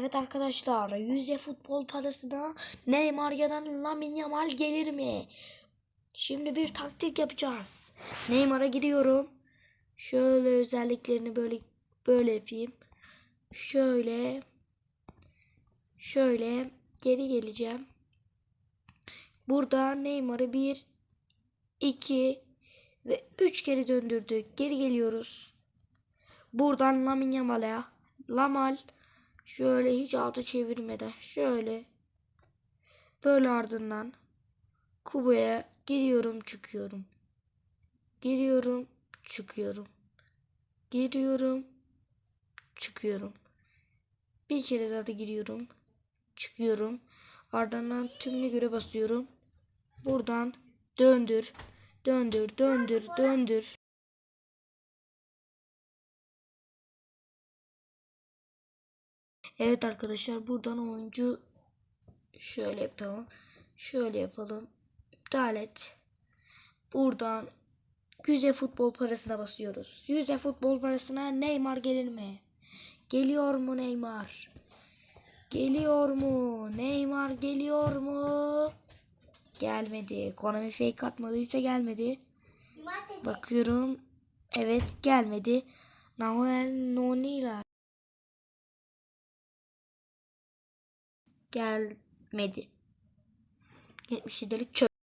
Evet arkadaşlar, yüze futbol parasına Neymar ya da Lamine Yamal gelir mi? Şimdi bir taktik yapacağız. Neymar'a giriyorum. Şöyle özelliklerini böyle böyle yapayım. Şöyle şöyle geri geleceğim. Burada Neymar'ı 1 2 ve 3 kere döndürdük. Geri geliyoruz. Buradan Lamine Yamal'a Lamal şöyle hiç altı çevirmeden şöyle böyle ardından Kuba'ya giriyorum çıkıyorum. Giriyorum çıkıyorum. Giriyorum çıkıyorum. Bir kere daha da giriyorum. Çıkıyorum. Ardından tümüne göre basıyorum. Buradan döndür. Döndür, döndür, döndür. Evet arkadaşlar buradan oyuncu şöyle yapalım. Şöyle yapalım. İptal et. Buradan yüze futbol parasına basıyoruz. Yüze futbol parasına Neymar gelir mi? Geliyor mu Neymar? Geliyor mu? Neymar geliyor mu? Gelmedi. Konami fake atmadıysa gelmedi. Bakıyorum. Evet gelmedi. Nahuel Nonila gelmedi. 77'lik çöp.